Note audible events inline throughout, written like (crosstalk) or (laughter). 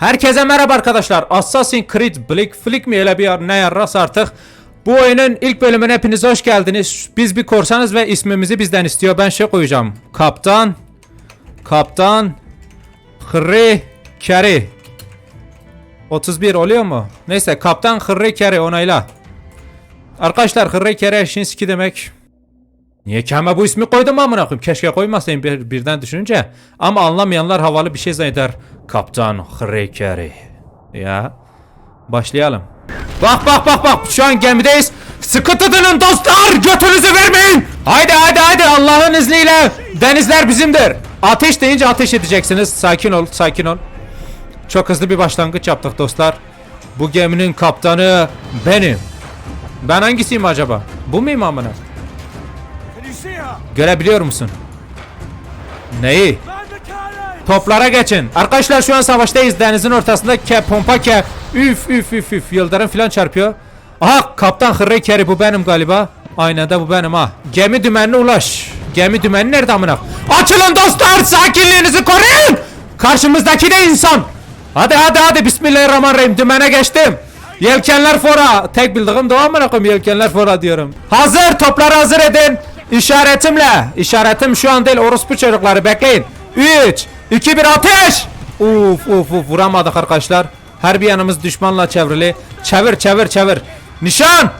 Herkese merhaba arkadaşlar. Assassin's Creed Black Flick mi öyle bir yer- ne yarras artık. Bu oyunun ilk bölümüne hepiniz hoş geldiniz. Biz bir korsanız ve ismimizi bizden istiyor. Ben şey koyacağım. Kaptan Kaptan Hırri Keri 31 oluyor mu? Neyse Kaptan Hırri Keri onayla. Arkadaşlar Hırri Keri Eşinski demek. Niye keme bu ismi koydum amına koyayım? Keşke koymasayım bir, birden düşününce. Ama anlamayanlar havalı bir şey zanneder. Kaptan Hrekeri. Ya. Başlayalım. Bak bak bak bak şu an gemideyiz. Sıkı tutunun dostlar götünüzü vermeyin. Haydi haydi haydi Allah'ın izniyle denizler bizimdir. Ateş deyince ateş edeceksiniz. Sakin ol sakin ol. Çok hızlı bir başlangıç yaptık dostlar. Bu geminin kaptanı benim. Ben hangisiyim acaba? Bu muyum amına? Görebiliyor musun? Neyi? Toplara geçin. Arkadaşlar şu an savaştayız. Denizin ortasında ke pompa ke. Üf üf üf üf. Yıldırım falan çarpıyor. Aha kaptan Hırrı Keri bu benim galiba. Aynen de bu benim ha. Gemi dümenine ulaş. Gemi dümeni nerede amına? Açılın dostlar sakinliğinizi koruyun. Karşımızdaki de insan. Hadi hadi hadi bismillahirrahmanirrahim dümene geçtim. Yelkenler fora. Tek bildiğim de amına koyayım yelkenler fora diyorum. Hazır topları hazır edin. İşaretimle. İşaretim şu an değil orospu çocukları bekleyin. 3 2 1 ateş. Uf uf uf vuramadık arkadaşlar. Her bir yanımız düşmanla çevrili. Çevir çevir çevir. Nişan.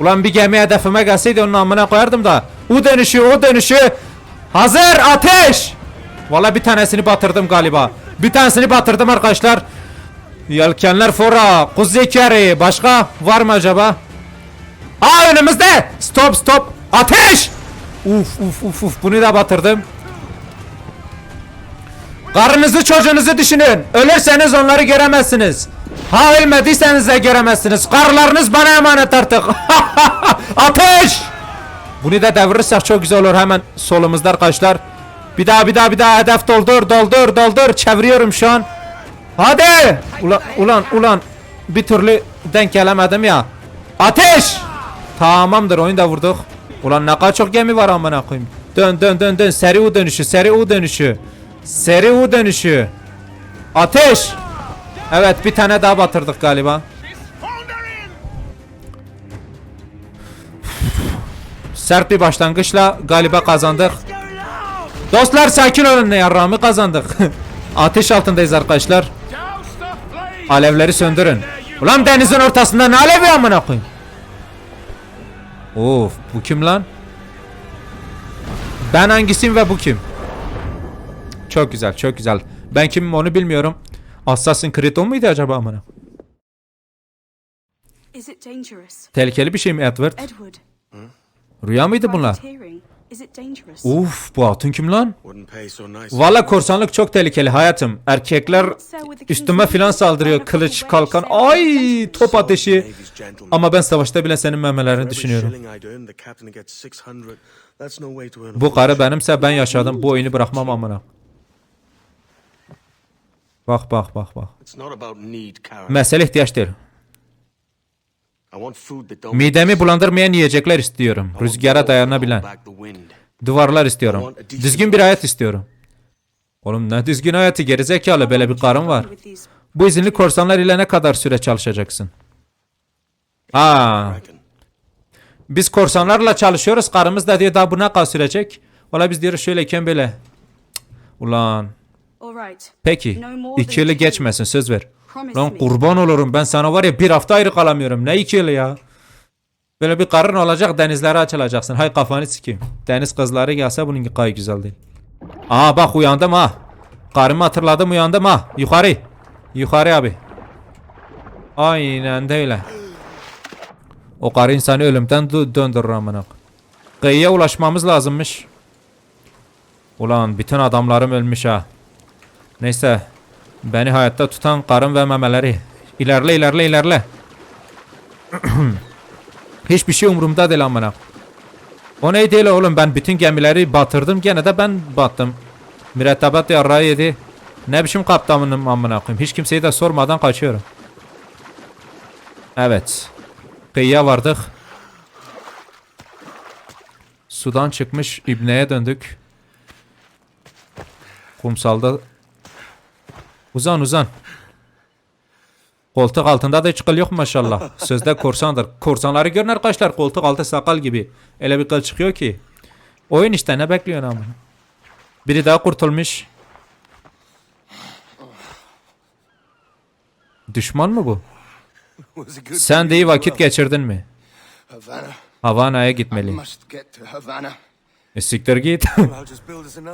Ulan bir gemi hedefime gelseydi onun amına koyardım da. U dönüşü o dönüşü. Hazır ateş. Valla bir tanesini batırdım galiba. Bir tanesini batırdım arkadaşlar. Yelkenler fora. Kuzey kere. Başka var mı acaba? Aa önümüzde. Stop stop. Ateş. Uf uf uf uf bunu da batırdım. Karınızı çocuğunuzu düşünün. Ölürseniz onları göremezsiniz. Ha ölmediyseniz de göremezsiniz. Karılarınız bana emanet artık. (laughs) Ateş! Bunu da devirirsek çok güzel olur hemen solumuzda arkadaşlar. Bir daha bir daha bir daha hedef doldur doldur doldur çeviriyorum şu an. Hadi! Ulan ulan ulan bir türlü denk gelemedim ya. Ateş! Tamamdır oyunu da vurduk. Ulan ne kadar çok gemi var amına koyayım. Dön dön dön dön seri U dönüşü seri U dönüşü. Seri U dönüşü. Ateş! Evet bir tane daha batırdık galiba. Sert bir başlangıçla galiba kazandık. Dostlar sakin olun ne yarrağımı kazandık. (laughs) Ateş altındayız arkadaşlar. Alevleri söndürün. Ulan denizin ortasında ne alevi amına koyayım? Of bu kim lan? Ben hangisiyim ve bu kim? Çok güzel çok güzel. Ben kimim onu bilmiyorum. Assassin's Creed o muydu acaba amına? Is it dangerous? Tehlikeli bir şey mi Edward? Edward. Rüya mıydı bunlar? Uf bu hatun kim lan? Valla korsanlık çok tehlikeli hayatım. Erkekler üstüme filan saldırıyor. Kılıç, kalkan. Ay top ateşi. Ama ben savaşta bile senin memelerini düşünüyorum. shilling I'd earn, the captain gets 600. That's no way to earn a Bu karı benimse ben yaşadım. Bu oyunu bırakmam amına. Bak bak bak bak. It's not about need, Karen. Mesele ihtiyaçtır. I want food that don't Midemi bulandırmayan yiyecekler istiyorum. Rüzgara dayanabilen. Duvarlar istiyorum. Düzgün bir hayat istiyorum. Oğlum ne düzgün hayatı gerizekalı böyle bir karın var. Bu izinli korsanlar ile ne kadar süre çalışacaksın? Aa, biz korsanlarla çalışıyoruz. Karımız da diyor daha bu ne kadar sürecek? Valla biz diyoruz şöyleyken böyle. Ulan. Peki. İki yılı geçmesin söz ver. Lan kurban olurum ben sana var ya bir hafta ayrı kalamıyorum. Ne iki yılı ya? Böyle bir karın olacak denizlere açılacaksın. Hay kafanı sikeyim. Deniz kızları gelse bunun gay güzel değil. Aa bak uyandım ha. Karımı hatırladım uyandım ha. Yukarı. Yukarı abi. Aynen öyle. O karı insanı ölümden dö- döndürür amına. Kıyıya ulaşmamız lazımmış. Ulan bütün adamlarım ölmüş ha. Neyse. Beni hayatta tutan karın ve memeleri. İlerle ilerle ilerle. (clears throat) Hiçbir şey umurumda değil amına. O neydi öyle oğlum ben bütün gemileri batırdım gene de ben battım. Mürettebat yarrağı yedi. Ne biçim kaptanım amına koyayım. Hiç kimseyi de sormadan kaçıyorum. Evet. Kıyıya vardık. Sudan çıkmış İbne'ye döndük. Kumsalda Uzan uzan. Koltuk altında da hiç kıl yok maşallah. (laughs) Sözde korsandır. Korsanları görün arkadaşlar. Koltuk altı sakal gibi. Öyle bir kıl çıkıyor ki. Oyun işte ne bekliyorsun ama. Biri daha kurtulmuş. Düşman mı bu? Sen de iyi vakit geçirdin mi? Havana. Havana'ya gitmeli. E, siktir git.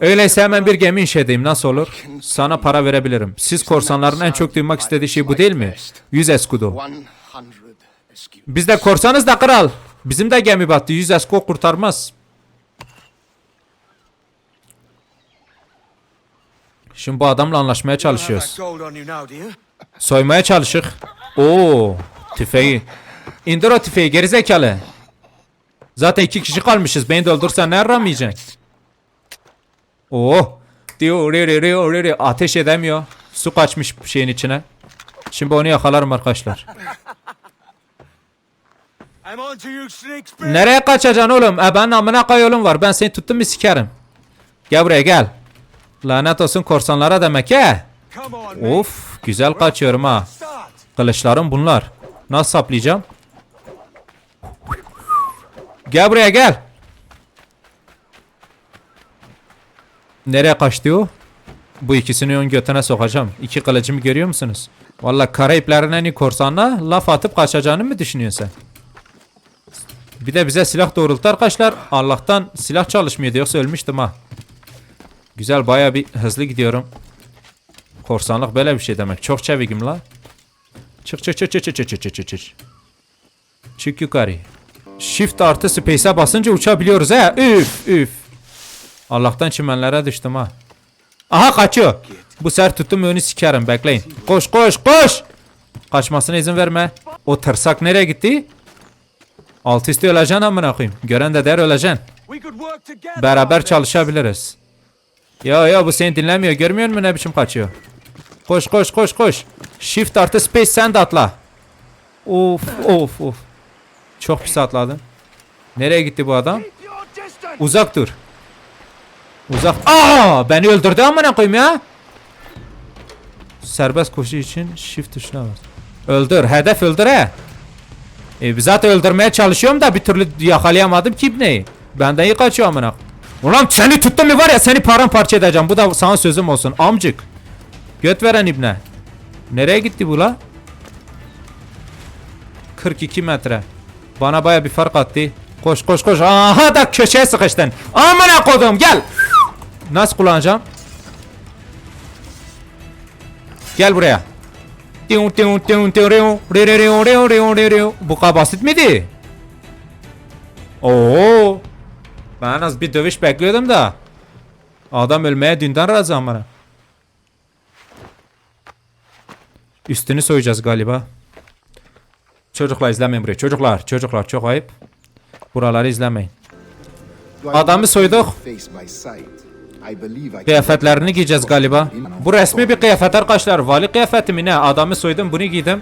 Öyleyse hemen bir gemi inşa edeyim nasıl olur? Sana para verebilirim. Siz korsanların en çok duymak istediği şey bu değil mi? 100 eskudo. 100 escudos. Biz de korsanız da kral. Bizim de gemi battı. 100 esko kurtarmaz. Şimdi bu adamla anlaşmaya çalışıyoruz. Soymaya çalışık. Oo, tüfeği. İndir o tüfeği gerizekalı. Zaten iki kişi kalmışız. Beni de öldürsen ne aramayacaksın? Oo. Diyor ri ri ri ri. Ateş edemiyor. Su kaçmış şeyin içine. Şimdi onu yakalarım arkadaşlar. Nereye kaçacaksın oğlum? E ben amına koy yolum var. Ben seni tuttum mu sikerim. Gel buraya gel. Lanet olsun korsanlara demek he. Of güzel kaçıyorum ha. Kılıçlarım bunlar. Nasıl saplayacağım? Gel buraya gel. Nereye kaçtı o? Bu ikisini ön götüne sokacağım. İki kılıcımı görüyor musunuz? Valla Karayiplerin en iyi korsanına laf atıp kaçacağını mı düşünüyorsun sen? Bir de bize silah doğrultu arkadaşlar. Allah'tan silah çalışmıyordu yoksa ölmüştüm ha. Güzel baya bir hızlı gidiyorum. Korsanlık böyle bir şey demek. Çok çevikim la. Çık çık çık çık çık çık çık çık çık. Çık yukarı. Shift artı space'e basınca uçabiliyoruz he. Üf üf. Allah'tan çimenlere düştüm ha. Aha kaçıyor. Bu sefer tuttum önü sikerim bekleyin. Koş koş koş. Kaçmasına izin verme. O tırsak nereye gitti? Alt üstü öleceksin amına koyayım. Gören de der öleceksin. Beraber çalışabiliriz. Ya ya bu seni dinlemiyor. Görmüyor musun ne biçim kaçıyor? Koş koş koş koş. Shift artı space sen de atla. Of of of. Çok pis atladın. Nereye gitti bu adam? Uzak dur. Uzak. Aa, beni öldürdü amına koyayım ya. Serbest koşu için shift tuşuna bas. Öldür. Hedef öldür he. E, zaten öldürmeye çalışıyorum da bir türlü yakalayamadım ki ibneyi. Benden iyi kaçıyor amına. Ulan seni tuttum mu var ya seni paramparça edeceğim. Bu da sana sözüm olsun. Amcık. Göt veren ibne. Nereye gitti bu la? 42 metre. Bana baya bir fark attı. Koş koş koş. Aha da köşeye sıkıştın. Amına kodum gel. Nasıl kullanacağım? Gel buraya. Bu kadar basit miydi? Oo. Ben az bir dövüş bekliyordum da. Adam ölmeye dünden razı amına. Üstünü soyacağız galiba. Çocuklar izlemeyin burayı. Çocuklar, çocuklar çok ayıp. Buraları izlemeyin. Adamı soyduk. Kıyafetlerini giyeceğiz galiba. Bu resmi bir kıyafet arkadaşlar. Vali kıyafeti mi ne? Adamı soydum bunu giydim.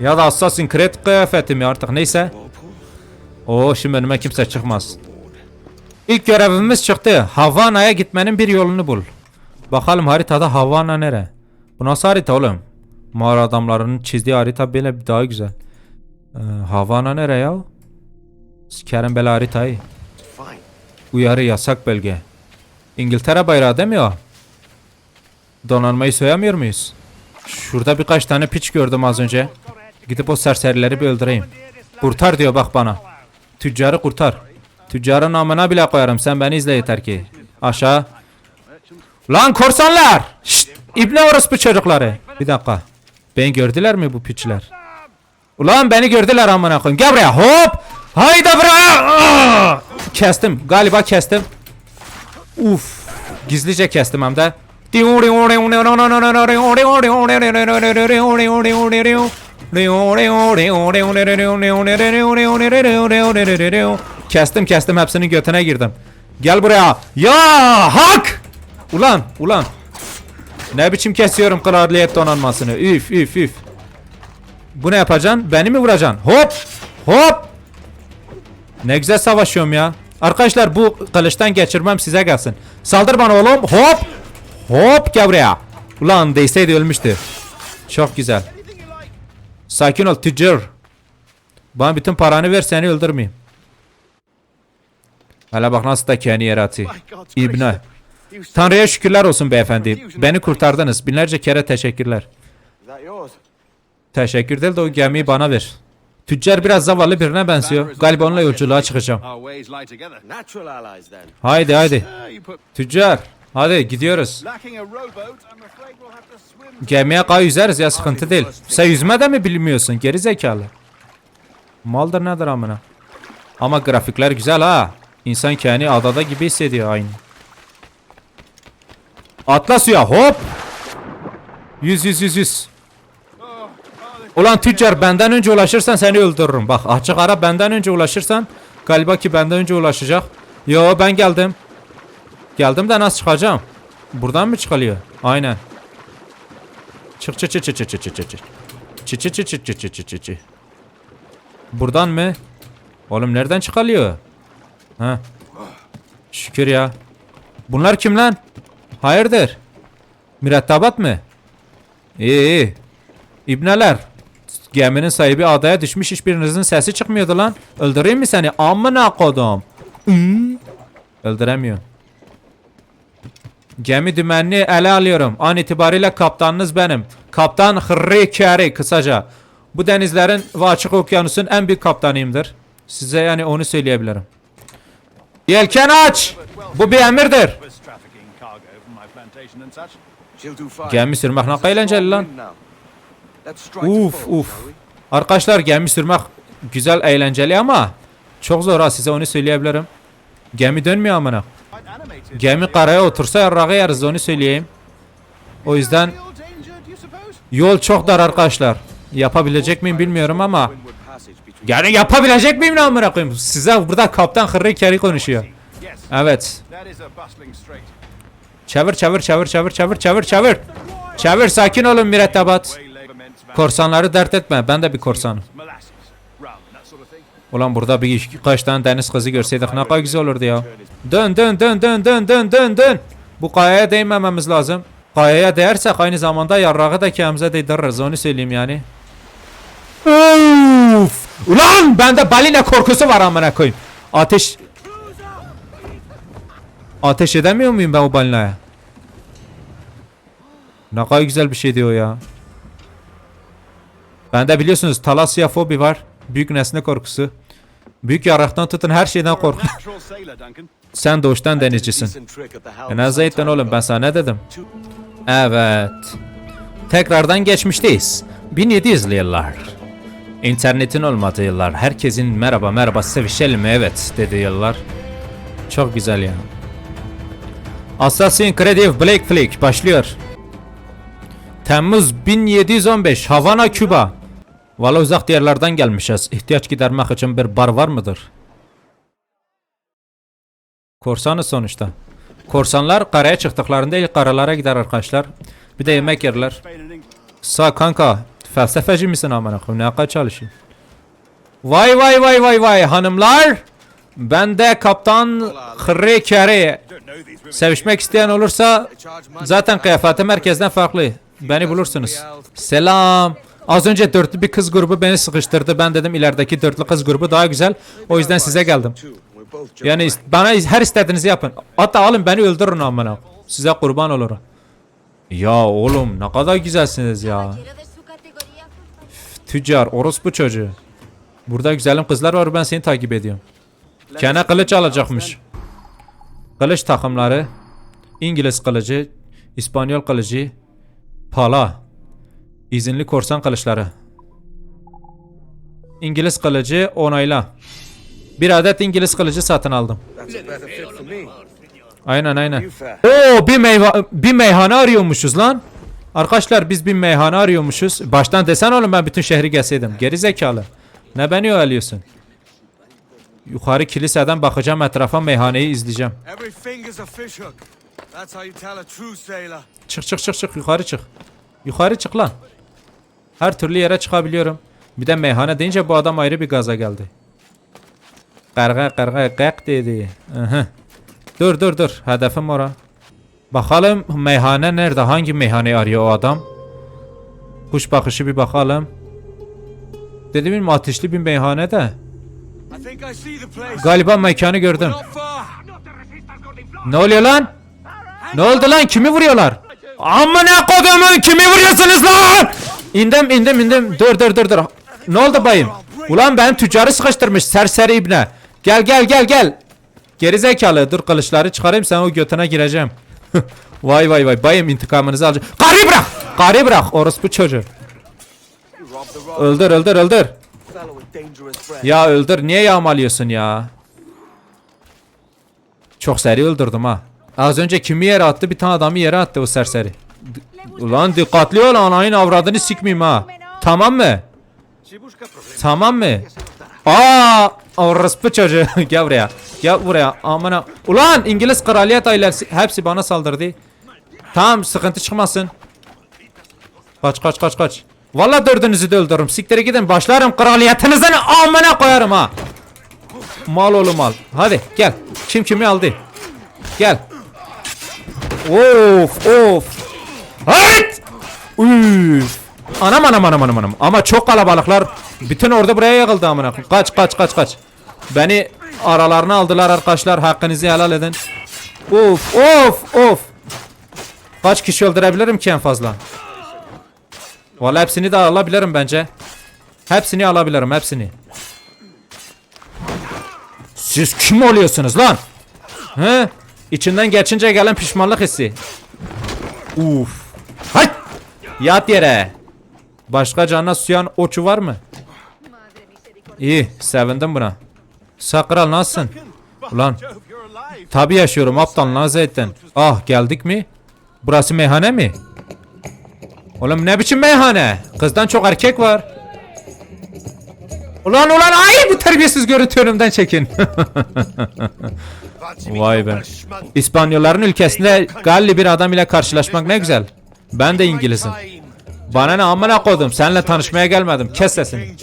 Ya da Assassin's Creed kıyafeti mi artık neyse. Oo şimdi önüme kimse çıkmaz. İlk görevimiz çıktı. Havana'ya gitmenin bir yolunu bul. Bakalım haritada Havana nere? Bu nasıl harita oğlum? Mağara adamlarının çizdiği harita böyle daha güzel. Ee, Havana nere ya? Sikerim böyle haritayı. Uyarı yasak bölge. İngiltere bayrağı değil mi o? Donanmayı soyamıyor muyuz? Şurada birkaç tane piç gördüm az önce. Gidip o serserileri bir öldüreyim. Kurtar diyor bak bana. Tüccarı kurtar. Tüccarın namına bile koyarım. Sen beni izle yeter ki. Aşağı. Lan korsanlar! Şşt! İbne orospu çocukları. Bir dakika. Beni gördüler mi bu piçler? Ulan beni gördüler amına koyayım. Gel buraya hop. Haydi buraya. Kestim. Galiba kestim. Uf. Gizlice kestim hem de. Kestim kestim hepsinin götüne girdim. Gel buraya. Ya hak. Ulan ulan. Ne biçim kesiyorum kraliyet donanmasını. Üf üf üf. Bu ne yapacaksın? Beni mi vuracaksın? Hop! Hop! Ne güzel savaşıyorum ya. Arkadaşlar bu kılıçtan geçirmem size gelsin. Saldır bana oğlum. Hop! Hop gel buraya. Ulan değseydi ölmüştü. Çok güzel. Sakin ol tüccar. Bana bütün paranı ver seni öldürmeyeyim. Hele bak nasıl da kendi yere atıyor. İbne. Tanrı'ya şükürler olsun beyefendi. Beni kurtardınız. Binlerce kere teşekkürler. Teşekkür değil de o gemiyi bana ver. Tüccar biraz zavallı birine benziyor. Galiba onunla yolculuğa çıkacağım. Haydi haydi. Ah, Tüccar. Hadi gidiyoruz. Gemiye kay yüzeriz ya sıkıntı değil. Sen yüzme de mi bilmiyorsun geri zekalı? Maldır nedir amına? Ama grafikler güzel ha. İnsan kendi adada gibi hissediyor aynı. Atla suya hop. Yüz yüz yüz yüz. Ulan tüccar benden önce ulaşırsan seni öldürürüm. Bak açık ara benden önce ulaşırsan galiba ki benden önce ulaşacak. Yo ben geldim. Geldim de nasıl çıkacağım? Buradan mı çıkılıyor? Aynen. Çık çık çık çık çık çık çık çık çık. Çık çık çık çık çık çık çık çık çık. Buradan mı? Oğlum nereden çıkalıyor? Ha. Şükür ya. Bunlar kim lan? Hayırdır? Mürettebat mı? İyi iyi. İbneler. Geminin sahibi adaya düşmüş hiçbirinizin sesi çıkmıyordu lan. Öldüreyim mi seni? Amına kodum. Hmm. Öldüremiyor. Gemi dümenini ele alıyorum. An itibariyle kaptanınız benim. Kaptan Hırri Kari kısaca. Bu denizlerin ve açık okyanusun en büyük kaptanıyımdır. Size yani onu söyleyebilirim. Yelken aç! Bu bir emirdir. Gemi sürmek ne eğlenceli lan. Uf uf. Arkadaşlar gemi sürmek güzel eğlenceli ama çok zor ha size onu söyleyebilirim. Gemi dönmüyor amına. Gemi karaya otursa yarrağı yeriz onu söyleyeyim. O yüzden yol çok dar arkadaşlar. Yapabilecek miyim bilmiyorum ama yani yapabilecek miyim ne amına koyayım? Size burada kaptan Hırri Keri konuşuyor. Evet. Çevir çevir çevir çevir çevir çevir çevir. Çevir sakin olun mürettebat. Korsanları dert etme. Ben de bir korsanım. Of. Ulan burada bir kaç tane deniz kızı görseydik ne kadar güzel olurdu ya. Dön dön dön dön dön dön dön dön. Bu kayaya değmememiz lazım. Kayaya değersek aynı zamanda yarrağı da kendimize değdiririz onu söyleyeyim yani. Uf! Ulan bende balina korkusu var amına koyayım. Ateş Ateş edemiyor muyum ben o balinaya? Ne kadar güzel bir şey diyor ya. Bende biliyorsunuz talasya fobi var. Büyük nesne korkusu. Büyük yaraktan tutun her şeyden kork. Sen doğuştan denizcisin. E zeytin oğlum ben sana ne dedim? Evet. Tekrardan geçmişteyiz. 1700'li yıllar. İnternetin olmadığı yıllar. Herkesin merhaba merhaba sevişelim? Evet dedi yıllar. Çok güzel ya. Assassin's Creed Black Flag başlıyor. Temmuz 1715 Havana Küba. Valla uzak diyarlardan gelmişiz. İhtiyaç gidermek için bir bar var mıdır? Korsanız sonuçta. Korsanlar karaya çıktıklarında ilk karalara gider arkadaşlar. Bir de yemek yerler. Sağ kanka. Felsefeci misin amına koyayım? Ne kadar çalışıyorsun? Vay vay vay vay vay hanımlar. Ben de kaptan Hırri Kere. Sevişmek isteyen olursa zaten kıyafetim herkesten farklı. Beni bulursunuz. Selam. Az önce dörtlü bir kız grubu beni sıkıştırdı. Ben dedim ilerideki dörtlü kız grubu daha güzel. O yüzden size geldim. Yani bana her istediğinizi yapın. Hatta alın beni öldürün amına. Size kurban olurum. Ya oğlum ne kadar güzelsiniz ya. Tüccar, orospu çocuğu. Burada güzelim kızlar var ben seni takip ediyorum. Kene kılıç alacakmış. Kılıç takımları. İngiliz kılıcı, İspanyol kılıcı, pala. İzinli korsan kılıçları. İngiliz kılıcı onayla. Bir adet İngiliz kılıcı satın aldım. Aynen aynen. Oo bir meyva bir meyhane arıyormuşuz lan. Arkadaşlar biz bir meyhane arıyormuşuz. Baştan desen oğlum ben bütün şehri gezseydim. Geri zekalı. Ne beni oyalıyorsun? Yukarı kiliseden bakacağım etrafa meyhaneyi izleyeceğim. Çık çık çık çık yukarı çık. Yukarı çık lan. Her türlü yere çıkabiliyorum. Bir de meyhane deyince bu adam ayrı bir gaza geldi. Karga karga kak dedi. Aha. Dur dur dur. Hedefim ora. Bakalım meyhane nerede? Hangi meyhaneyi arıyor o adam? Kuş bakışı bir bakalım. Dedi bilmiyorum ateşli bir meyhane de. Galiba mekanı gördüm. Ne oluyor lan? Ne oldu lan? Kimi vuruyorlar? Amına kodumun kimi vuruyorsunuz lan? İndim indim indim. Dur dur dur dur. Ne oldu bayım? Ulan benim tüccarı sıkıştırmış serseri ibne. Gel gel gel gel. Geri zekalı. Dur kılıçları çıkarayım sen o götüne gireceğim. (laughs) vay vay vay bayım intikamınızı alacağım. Karıyı bırak. Karıyı bırak. Orospu çocuğu. Öldür öldür öldür. Ya öldür. Niye yağmalıyorsun ya? Çok seri öldürdüm ha. Az önce kimi yere attı? Bir tane adamı yere attı o serseri. Ulan dikkatli ol anayın avradını sikmeyeyim ha. Tamam mı? Tamam mı? Aa, orospu çocuğu. (laughs) Gel buraya. Gel buraya. Amına. Ulan İngiliz kraliyet ailesi hepsi bana saldırdı. Tamam sıkıntı çıkmasın. Kaç kaç kaç kaç. Valla dördünüzü de öldürürüm. Siktir gidin başlarım kraliyetinizin amına koyarım ha. Mal oğlu mal. Hadi gel. Kim kimi aldı? Gel. Of of. Hayt! Üf. Anam anam anam anam anam. Ama çok kalabalıklar. Bütün ordu buraya yığıldı amına. Kaç kaç kaç kaç. Beni aralarına aldılar arkadaşlar. Hakkınızı helal edin. Of of of. Kaç kişi öldürebilirim ki en fazla? Vallahi hepsini de alabilirim bence. Hepsini alabilirim hepsini. Siz kim oluyorsunuz lan? He? İçinden geçince gelen pişmanlık hissi. Uf. Hay! Yat yere. Başka canına suyan oçu var mı? İyi, sevindim buna. Sakral nasılsın? Ulan, tabi yaşıyorum aptal zaten. Ah, geldik mi? Burası meyhane mi? Oğlum ne biçim meyhane? Kızdan çok erkek var. Ulan ulan ay bu terbiyesiz görüntü önümden çekin. (laughs) Vay be. İspanyolların ülkesinde Galli bir adam ile karşılaşmak ne güzel. Ben de İngilizim. Bana ne amına koydum. Seninle tanışmaya gelmedim. Kes sesini.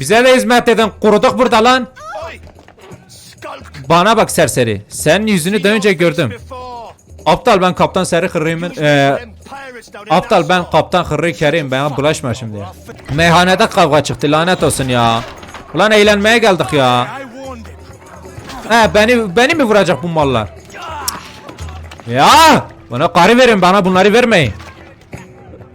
Bize de hizmet edin. Kuruduk burada lan. Bana bak serseri. Senin yüzünü de önce gördüm. Aptal ben kaptan Seri Hırrı'yım. Ee, aptal ben kaptan Hırrı Kerim. Bana bulaşma şimdi. Meyhanede kavga çıktı lanet olsun ya. Ulan eğlenmeye geldik ya. He beni beni mi vuracak bu mallar? Ya bana karı verin bana bunları vermeyin.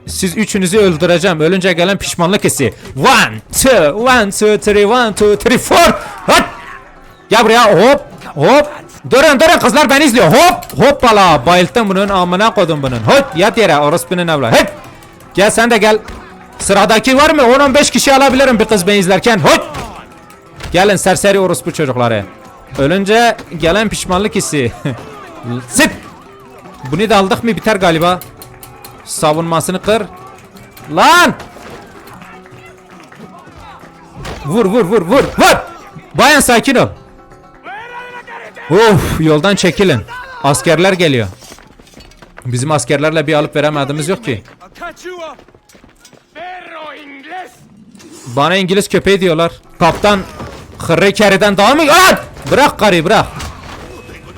Siz üçünüzü öldüreceğim. Ölünce gelen pişmanlık hissi. One, two, one, two, three, one, two, three, four. Hop. Gel buraya hop hop. Durun durun kızlar beni izliyor. Hop hoppala. Bayılttım bunun amına koydum bunun. Hop yat yere orospunun evladı. Hop. Gel sen de gel. Sıradaki var mı? 10-15 kişi alabilirim bir kız beni izlerken. Hop. Gelin serseri orospu çocukları. Ölünce gelen pişmanlık hissi. (laughs) Sit. Bunu da aldık mı biter galiba. Savunmasını kır. Lan! Vur vur vur vur vur. Bayan sakin ol. Of yoldan çekilin. Askerler geliyor. Bizim askerlerle bir alıp veremediğimiz yok ki. Bana İngiliz köpeği diyorlar. Kaptan Hırrı Kerry'den daha mı? Lan! Bırak karıyı bırak.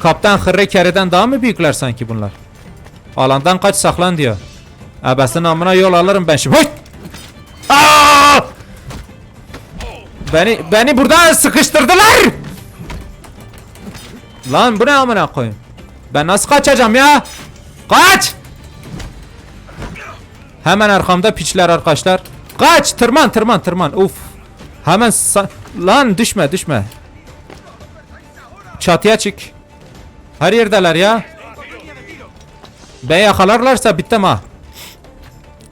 Kaptan Hırrı Kerry'den daha mı büyükler sanki bunlar? Alandan kaç saklan diyor. Ebesinin amına yol alırım ben şimdi. Beni beni burada sıkıştırdılar. Lan bu ne amına koyayım? Ben nasıl kaçacağım ya? Kaç! Hemen arkamda piçler arkadaşlar. Kaç! Tırman tırman tırman. Uf. Hemen lan düşme düşme. Çatıya çık. Her yerdeler ya. Ben yakalarlarsa bittim ha.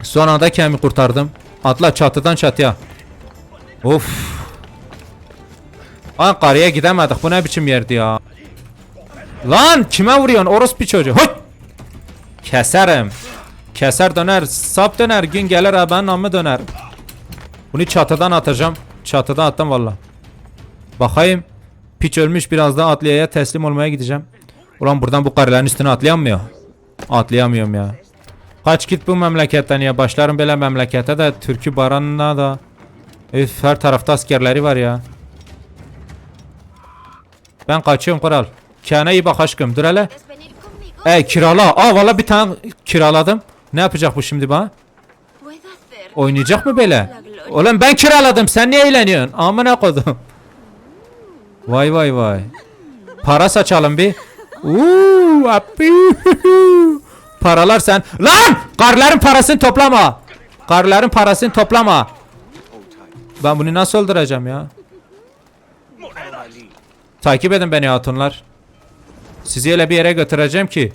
Son anda kendimi kurtardım. Atla çatıdan çatıya. Of. Ankara'ya gidemedik. Bu ne biçim yerdi ya. Lan kime vuruyorsun orospu çocuğu? Hoy! Keserim. Keser döner, sap döner, gün gelir ha ben namı döner. Bunu çatıdan atacağım. Çatıdan attım valla. Bakayım. Piç ölmüş biraz daha atliyaya teslim olmaya gideceğim. Ulan buradan bu karıların üstüne atlayamıyor. Atlayamıyorum ya. Kaç git bu memleketten ya. Başlarım böyle memlekete de Türkü baranına da. Üf her tarafta askerleri var ya. Ben kaçıyorum kral. Kendine iyi bak aşkım. Dur hele. venir conmigo? E kirala. Aa valla bir tane kiraladım. Ne yapacak bu şimdi bana? Oynayacak mı böyle? Oğlum ben kiraladım sen niye eğleniyorsun? Amına kodum. Vay vay vay. Para saçalım bir. Uuu. Paralar sen. Lan! Karların parasını toplama. Karların parasını toplama. Ben bunu nasıl öldüreceğim ya? Takip edin beni hatunlar. Sizi öyle bir yere götüreceğim ki.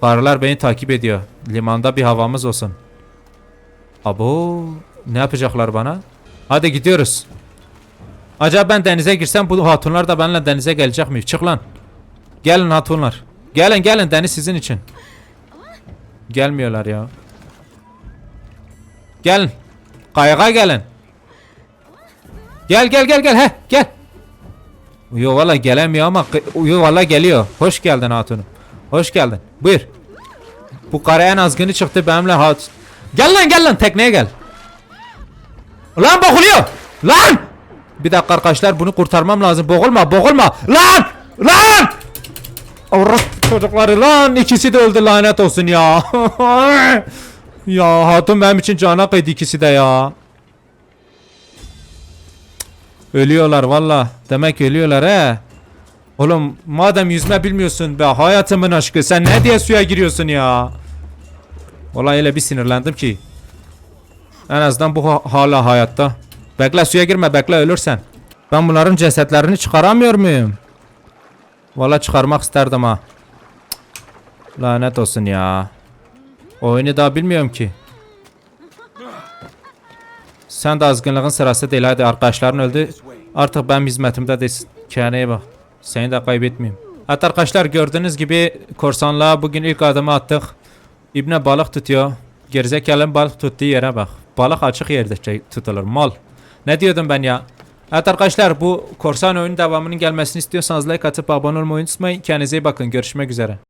Karılar beni takip ediyor. Limanda bir havamız olsun. Abo, ne yapacaklar bana? Hadi gidiyoruz. Acaba ben denize girsem bu hatunlar da benimle denize gelecek mi? Çık lan. Gelin hatunlar. Gelin gelin deniz sizin için. Gelmiyorlar ya. Gelin. Kayığa gelin. Gel gel gel gel he gel. Yo valla gelemiyor ama yo valla geliyor. Hoş geldin hatunum. Hoş geldin. Buyur. Bu kara en azgını çıktı benimle hat. Gel lan gel lan tekneye gel. Lan boğuluyor. Lan. Bir dakika arkadaşlar bunu kurtarmam lazım. Boğulma boğulma. Lan. Lan. Orası çocukları lan ikisi de öldü lanet olsun ya. (laughs) ya hatun benim için cana kıydı ikisi de ya. Ölüyorlar valla. Demek ölüyorlar he. Oğlum madem yüzme bilmiyorsun be hayatımın aşkı sen ne diye suya giriyorsun ya. Vallahi öyle bir sinirlendim ki. En azından bu ha- hala hayatta. Bekle suya girme bekle ölürsen. Ben bunların cesetlerini çıkaramıyor muyum? Vallahi çıkarmak isterdim ha. Lanet olsun ya. Oyunu daha bilmiyorum ki. Sen de azgınlığın sırası değil hadi arkadaşların öldü. Artık benim hizmetimde değilsin. Kendine bak. Seni de kaybetmeyeyim. Evet arkadaşlar gördüğünüz gibi korsanlığa bugün ilk adımı attık. İbne balık tutuyor. Gerizekalının balık tuttuğu yere bak. Balık açık yerde şey- tutulur. Mal. Ne diyordum ben ya? Evet arkadaşlar bu korsan oyunun devamının gelmesini istiyorsanız like atıp abone olmayı unutmayın. Kendinize iyi bakın. Görüşmek üzere.